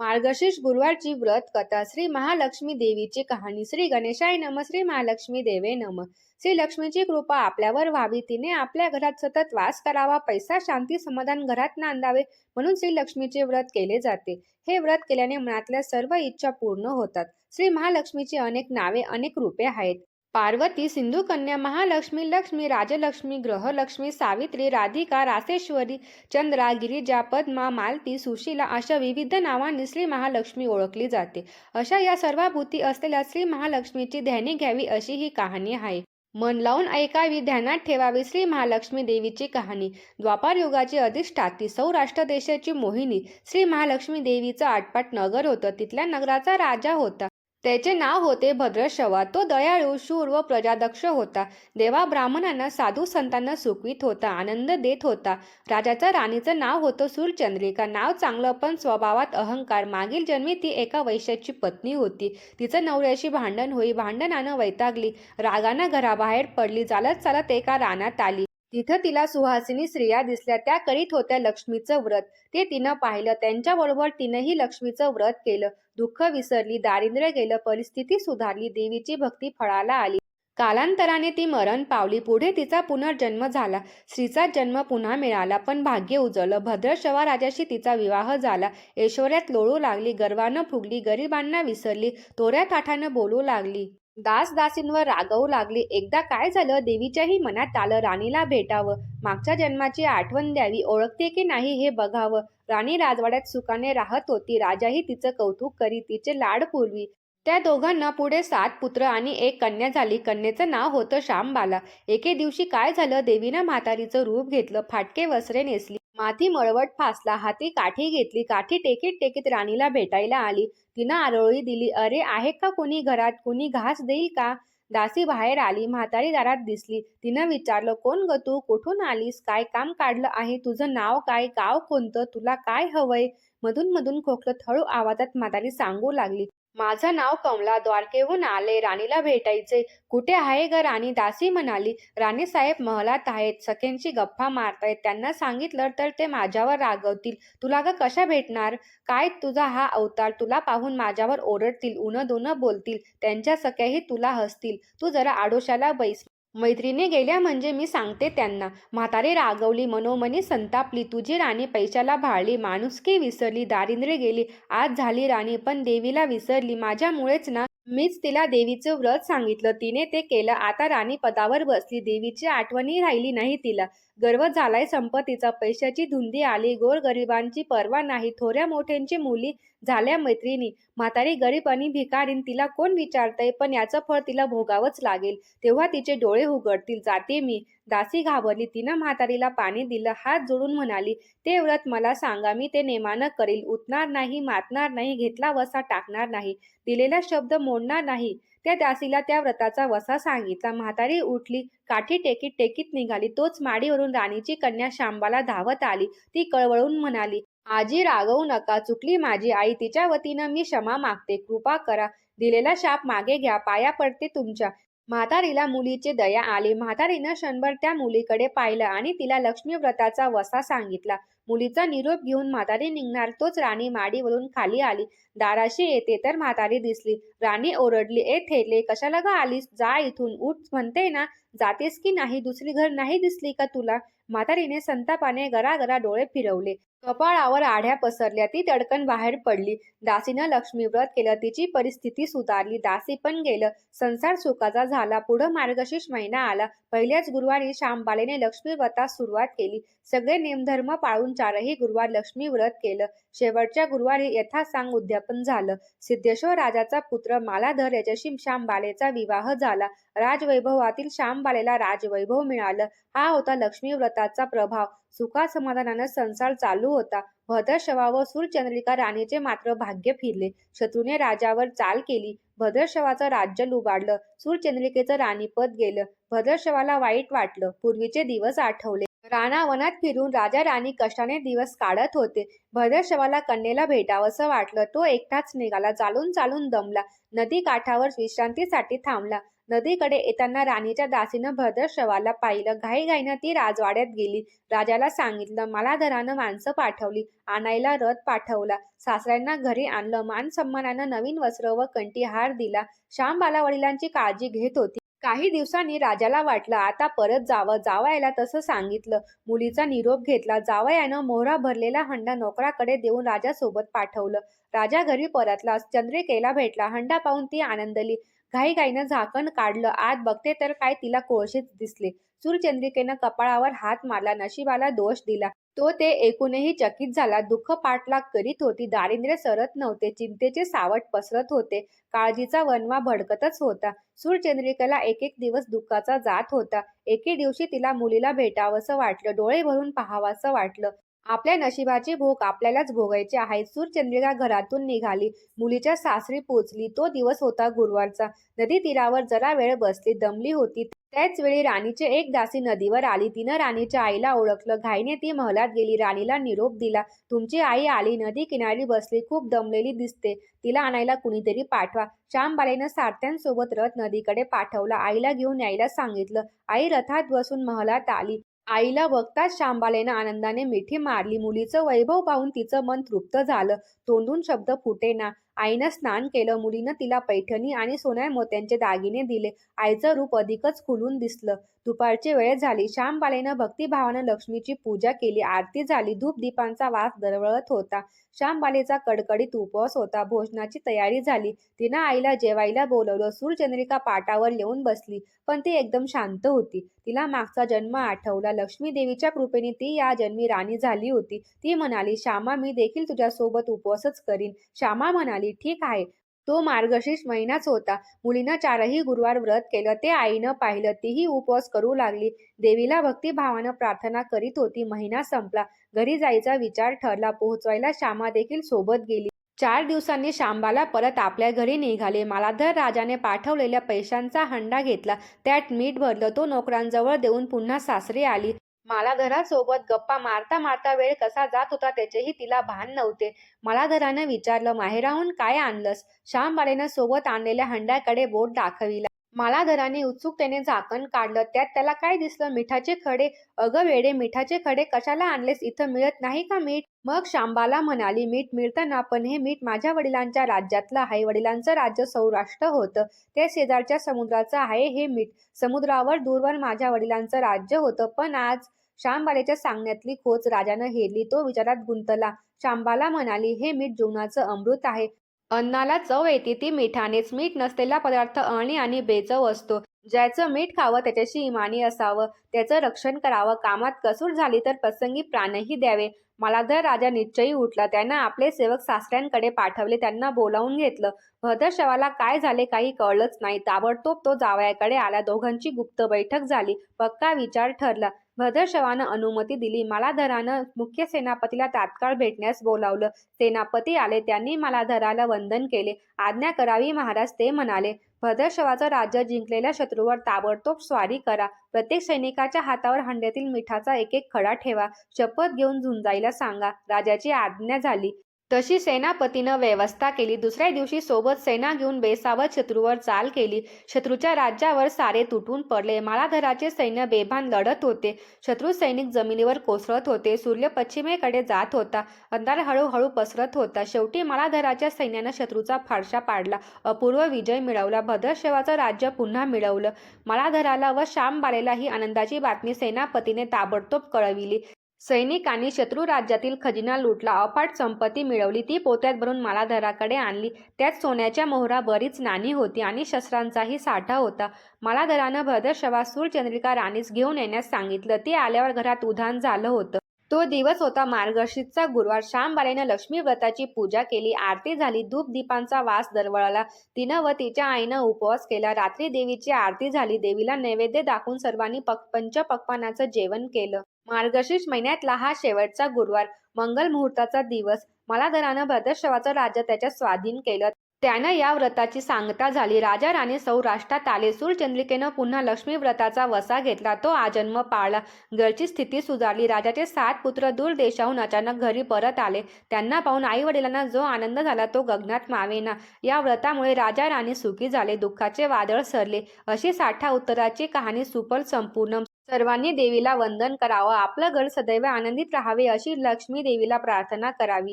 मार्गशीर्ष गुरुवारची व्रत कथा श्री महालक्ष्मी देवीची कहाणी श्री गणेशाय नम श्री महालक्ष्मी देवे नम. श्री लक्ष्मीची कृपा आपल्यावर व्हावी. तिने आपल्या घरात सतत वास करावा पैसा शांती समाधान घरात नांदावे म्हणून श्री लक्ष्मीचे व्रत केले जाते. हे व्रत केल्याने मनातल्या सर्व इच्छा पूर्ण होतात. श्री महालक्ष्मीची अनेक नावे अनेक रूपे आहेत. पार्वती सिंधू कन्या महालक्ष्मी लक्ष्मी राजलक्ष्मी ग्रहलक्ष्मी सावित्री राधिका रासेश्वरी चंद्रा गिरिजा पद्मा मालती सुशीला अशा विविध नावांनी श्री महालक्ष्मी ओळखली जाते. अशा या सर्वाभूती असलेल्या श्री महालक्ष्मीची ध्यानी घ्यावी अशी ही कहाणी आहे. मन लावून ऐकावी ध्यानात ठेवावी श्री महालक्ष्मी देवीची कहाणी. द्वापार युगाची अधिष्ठाती सौराष्ट्र देशाची मोहिनी. श्री महालक्ष्मी देवीचं आटपाट नगर होतं. तिथल्या नगराचा राजा होता. त्याचे नाव होते भद्रशवा. तो दयाळू शूर व प्रजादक्ष होता. देवा ब्राह्मणांना साधू संतांना सुखवीत होता आनंद देत होता. राजाचं राणीचं नाव होतं सूरचंद्रिका नाव चांगलं पण स्वभावात अहंकार. मागील जन्मी ती एका वैश्याची पत्नी होती. तिचं नवऱ्याशी भांडण होई. भांडणानं वैतागली. रागानं घराबाहेर पडली. चालत चालत एका रानात आली. तिथं तिला सुहासिनी स्त्रिया दिसल्या. त्या करीत होत्या लक्ष्मीचं व्रत. ते तिनं पाहिलं. त्यांच्याबरोबर तिनंही लक्ष्मीचं व्रत केलं. दुःख विसरली दारिद्र्य गेलं परिस्थिती सुधारली देवीची भक्ती फळाला आली. कालांतराने ती मरण पावली. पुढे तिचा पुनर्जन्म झाला. स्त्रीचा जन्म पुन्हा मिळाला पण भाग्य उजळलं. भद्रशवा राजाशी तिचा विवाह झाला. ऐश्वर्यात लोळू लागली गर्वानं फुगली गरिबांना विसरली तोऱ्या काठानं बोलू लागली. दास दासींवर रागवू लागली. एकदा काय झालं? देवीच्याही मनात आलं राणीला भेटावं. मागच्या जन्माची आठवण द्यावी ओळखते की नाही हे बघावं. राणी राजवाड्यात सुखाने राहत होती. राजाही तिचं कौतुक करी तिचे लाड पुरवी. त्या दोघांना पुढे सात पुत्र आणि एक कन्या झाली. कन्येचं नाव होतं श्यामबाला. एके दिवशी काय झालं? देवीनं म्हातारीचं रूप घेतलं. फाटके वसरे नेसली. माथी मळवट फासला हाती काठी घेतली काठी टेकीत टेकीत राणीला भेटायला आली. तिनं आरोळी दिली अरे आहे का कोणी घरात? कोणी घास देईल का? दासी बाहेर आली म्हातारी दारात दिसली. तिनं विचारलं कोण ग तू? कुठून आलीस? काय काम काढलं आहे? तुझं नाव काय? गाव कोणतं? तुला काय हवंय? मधून मधून खोकलत हळू आवाजात म्हातारी सांगू लागली. माझं नाव कमला द्वारकेहून आले. राणीला भेटायचे. कुठे आहे ग राणी? दासी म्हणाली. राणी साहेब महलात आहेत. सखेंशी गप्पा मारतायत. त्यांना सांगितलं तर ते माझ्यावर रागवतील. तुला ग कशा भेटणार? काय तुझा हा अवतार? तुला पाहून माझ्यावर ओरडतील उन दोन बोलतील. त्यांच्या सख्याही तुला हसतील. तू जरा आडोशाला बैस मैत्रिणी गेल्या म्हणजे मी सांगते त्यांना म्हातारी रागवली मनोमनी संतापली तुझी राणी पैशाला भाळली माणुसकी विसरली दारिद्र्य गेली आज झाली राणी पण देवीला विसरली माझ्यामुळेच ना मीच तिला देवीचं व्रत सांगितलं तिने ते केलं आता राणी पदावर बसली देवीची आठवणी राहिली नाही तिला गर्व झालाय संपत्तीचा पैशाची धुंदी आली गोरगरिबांची पर्वा नाही थोड्या मोठ्यांची मुली झाल्या मैत्रिणी. म्हातारी गरीब आणि भिकारीन तिला कोण विचारतंय? पण याचं फळ तिला भोगावंच लागेल. तेव्हा तिचे डोळे उघडतील. जाते मी. दासी घाबरली. तिनं म्हातारीला पाणी दिलं. हात जोडून म्हणाली ते व्रत मला सांगा. मी ते नेमानं करील. उतणार नाही मातणार नाही घेतला वसा टाकणार नाही. दिलेला शब्द मोडणार नाही. त्या दासीला त्या व्रताचा वसा सांगितला. म्हातारी उठली. काठी टेकीत टेकीत निघाली. तोच माडीवरून राणीची कन्या शांबाला धावत आली. ती कळवळून म्हणाली आजी रागवू नका चुकली माझी आई तिच्या वतीनं मी क्षमा मागते कृपा करा दिलेला शाप मागे घ्या पाया पडते तुमच्या. म्हातारीला मुलीची दया आली म्हातारीनं क्षणभर त्या मुलीकडे पाहिलं आणि तिला लक्ष्मी व्रताचा वसा सांगितला. मुलीचा निरोप घेऊन म्हातारी निघणार तोच राणी माडीवरून खाली आली. दाराशी येते तर म्हातारी दिसली. राणी ओरडली ए थेरले कशाला ग आलीस? जा इथून उठ. म्हणते ना जातेस की नाही? दुसरी घर नाही दिसली का तुला? म्हातारीने संतापाने गरागरा डोळे फिरवले. कपाळावर आढ्या पसरल्या. ती तडकन बाहेर पडली. दासीनं लक्ष्मी व्रत केलं. तिची परिस्थिती सुधारली. दासी पण गेलं. संसार सुखाचा झाला. पुढं मार्गशीर्ष महिना आला. पहिल्याच गुरुवारी श्यामबालेने लक्ष्मी व्रतास सुरुवात केली. सगळे नेमधर्म पाळून चारही गुरुवार लक्ष्मी व्रत केलं. शेवटच्या गुरुवारी यथासांग उद्यापन झालं. सिद्धेश्वर राजाचा पुत्र मालाधर याच्याशी श्यामबालेचा विवाह झाला. राजवैभवातील श्यामबालेला राजवैभव मिळालं. हा होता लक्ष्मी व्रताचा प्रभाव. सुखा समाधानानं संसार चालू होता. भद्रशवा व सूरचंद्रिका राणीचे मात्र भाग्य फिरले. शत्रूने राजावर चाल केली. भद्रशवाचं राज्य लुबाडलं. सूरचंद्रिकेचं राणीपद गेलं. भद्रशवाला वाईट वाटलं. पूर्वीचे दिवस आठवले. रानावनात फिरून राजा राणी कष्टाने दिवस काढत होते. भद्रशवाला कन्येला भेटावंसं वाटलं. तो एकटाच निघाला. चालून चालून दमला. नदी काठावर विश्रांतीसाठी थांबला. नदीकडे येताना राणीच्या दासीनं भद्रशवाला पाहिलं. घाईघाईनं ती राजवाड्यात गेली. राजाला सांगितलं मालाधरानं माणसं पाठवली. आणायला रथ पाठवला. सासऱ्यांना घरी आणलं. मान सन्मानानं नवीन वस्त्र व कंठीहार दिला. श्यामबाला वडिलांची काळजी घेत होती. काही दिवसांनी राजाला वाटलं आता परत जावं. जावयाला तसं सांगितलं. मुलीचा निरोप घेतला. जावयानं मोहरा भरलेला हंडा नोकराकडे देऊन राजासोबत पाठवलं. राजा घरी परतला. चंद्रिकेला भेटला. हंडा पाहून ती आनंदली. घाईघाईनं झाकण काढलं. आत बघते तर काय तिला कोळशीच दिसले. सूरचंद्रिकेनं कपाळावर हात मारला. नशिबाला दोष दिला. तो ते ऐकूनही चकित झाला. दुःख पाठलाग करीत होती. दारिद्र्य सरत नव्हते. चिंतेचे सावट पसरत होते. काळजीचा वनवा भडकतच होता. सूरचंद्रिकेला एक एक दिवस दुःखाचा जात होता. एके दिवशी तिला मुलीला भेटावंसं वाटलं. डोळे भरून पाहावंसं वाटलं. आपल्या नशिबाची भोग आपल्यालाच भोगायची आहे सूरचंद्रिका घरातून निघाली. मुलीच्या सासरी पोचली. तो दिवस होता गुरुवारचा. नदी तीरावर जरा वेळ बसली. दमली होती. त्याच वेळी राणीची एक दासी नदीवर आली. तिनं राणीच्या आईला ओळखलं. घाईने ती महलात गेली. राणीला निरोप दिला. तुमची आई आली. नदी किनारी बसली. खूप दमलेली दिसते. तिला आणायला कुणीतरी पाठवा. श्यामबालेनं सारथ्यांसोबत रथ नदीकडे पाठवला. आईला घेऊन यायला सांगितलं. आई रथात बसून महलात आली. आईला बघताच शांबालेनं आनंदाने मिठी मारली. मुलीचं वैभव पाहून तिचं मन तृप्त झालं. तोंडून शब्द फुटेना. आईनं स्नान केलं मुलीनं तिला पैठणी आणि सोन्या मोत्यांचे दागिने दिले. आईचं रूप अधिकच खुलून दिसलं. दुपारची वेळ झाली. श्यामबालेनं भक्तिभावानं लक्ष्मीची पूजा केली. आरती झाली. धूप दीपांचा वास दरवळत होता. श्यामबालेचा कडकडीत उपवास होता. भोजनाची तयारी झाली. तिनं आईला जेवायला बोलवलं. सूरचंद्रिका पाटावर येऊन बसली. पण ती एकदम शांत होती. तिला मागचा जन्म आठवला. लक्ष्मी देवीच्या कृपेने ती या जन्मी राणी झाली होती. ती म्हणाली श्यामा मी देखील तुझ्यासोबत उपवासच करीन. श्यामा म्हणाली ठीक आहे. तो मार्गशीर्ष महिनाच होता. मुलीनं चारही गुरुवार व्रत केलं. ते आईनं पाहिलं. तीही उपवास करू लागली. देवीला भक्तिभावानं प्रार्थना करीत होती. महिना संपला. घरी जायचा विचार ठरला. पोहोचवायला श्यामा देखील सोबत गेली. चार दिवसांनी शांबाला परत आपल्या घरी निघाले. मालाधर राजाने पाठवलेल्या पैशांचा हंडा घेतला. त्यात मीठ भरलं. तो नोकरांजवळ देऊन पुन्हा सासरी आली. मालाधरासोबत गप्पा मारता मारता वेळ कसा जात होता त्याचेही तिला भान नव्हते. मालाधरानं विचारलं माहेराहून काय आणलंस? श्यामबाळेनं सोबत आणलेल्या हंड्याकडे बोट दाखविला. मालाधराने उत्सुकतेने झाकण काढलं. त्यात त्याला काय दिसलं? मिठाचे खडे. अगं वेडे मिठाचे खडे कशाला आणलेस? इथं मिळत नाही का मीठ? मग शांबाला म्हणाली मीठ मिळतं ना पण हे मीठ माझ्या वडिलांच्या राज्यातलं आहे. वडिलांचं राज्य सौराष्ट्र होतं. ते शेजारच्या समुद्राचं आहे हे मीठ. समुद्रावर दूरवर माझ्या वडिलांचं राज्य होतं. पण आज श्यामबालेच्या सांगण्यातली खोच राजानं हेरली. तो विचारात गुंतला. शांबाला म्हणाली हे मीठ जीवनाचं अमृत आहे. अन्नाला चव येते ती मिठानेच. मीठ नसलेला पदार्थ अणी आणि बेचव असतो. ज्याचं मीठ खावं त्याच्याशी इमानी असावं. त्याचं रक्षण करावं. कामात कसूर झाली तर प्रसंगी प्राणही द्यावे. मालाधर राजा निश्चयी उठला त्यांना आपले सेवक सासऱ्यांकडे पाठवले त्यांना बोलावून घेतलं. भद्रशवाला काय झाले काही कळलंच नाही. ताबडतोब तो जावयाकडे आला. दोघांची गुप्त बैठक झाली. पक्का विचार ठरला. भद्रशवानं अनुमती दिली. मालाधरानं मुख्य सेनापतीला तात्काळ भेटण्यास बोलावलं. सेनापती आले त्यांनी मालाधराला वंदन केले. आज्ञा करावी महाराज ते म्हणाले. भद्रशवाचं राज्य जिंकलेल्या शत्रूवर ताबडतोब स्वारी करा. प्रत्येक सैनिकाच्या हातावर हंड्यातील मिठाचा एक एक खडा ठेवा. शपथ घेऊन झुंजायला सांगा. राजाची आज्ञा झाली. तशी सेनापतीनं व्यवस्था केली. दुसऱ्या दिवशी सोबत सेना घेऊन बेसावत शत्रूवर चाल केली. शत्रूच्या राज्यावर सारे तुटून पडले. मालाधराचे सैन्य बेभान लढत होते. शत्रू सैनिक जमिनीवर कोसळत होते. सूर्य पश्चिमेकडे जात होता. अंधार हळूहळू पसरत होता. शेवटी मालाधराच्या सैन्यानं शत्रूचा फारशा पाडला. अपूर्व विजय मिळवला. भद्रशेवाचं राज्य पुन्हा मिळवलं. मालाधराला व श्यामबालेला ही आनंदाची बातमी सेनापतीने ताबडतोब कळविली. सैनिकांनी शत्रू राज्यातील खजिना लुटला. अफाट संपत्ती मिळवली. ती पोत्यात भरून मालाधराकडे आणली. त्यात सोन्याच्या मोहरा बरीच नाणी होती आणि शस्त्रांचाही साठा होता. मालाधरानं भद्रशवा सूरचंद्रिका राणीस घेऊन येण्यास सांगितलं. ती आल्यावर घरात उधाण झालं होतं. तो दिवस होता मार्गशीर्षचा. गुरुवार श्यामबालेनं लक्ष्मी व्रताची पूजा केली. आरती झाली. धूप दीपांचा वास दरवळला. तिनं व तिच्या आईनं उपवास केला. रात्री देवीची आरती झाली. देवीला नैवेद्य दाखवून सर्वांनी पक पंचपक्वानाचं जेवण केलं. मार्गशीर्ष महिन्यातला हा शेवटचा गुरुवार. मंगल मुहूर्ताचा दिवस. मालाधरानं भद्रश्रवाचं राज्य त्याच्या स्वाधीन केलं. त्यानं या व्रताची सांगता झाली. राजा राणी सौराष्ट्रात आले. सूरचंद्रिकेनं पुन्हा लक्ष्मी व्रताचा वसा घेतला. तो आजन्म पाळला. घरची स्थिती सुधारली. राजाचे सात पुत्र दूर देशाहून अचानक घरी परत आले. त्यांना पाहून आई वडिलांना जो आनंद झाला तो गगनात मावेना. या व्रतामुळे राजा राणी सुखी झाले. दुःखाचे वादळ सरले. अशी साठा उत्तराची कहाणी सुपर संपूर्ण. सर्वांनी देवीला वंदन करावं. आपलं घर सदैव आनंदित राहावे अशी लक्ष्मी देवीला प्रार्थना करावी.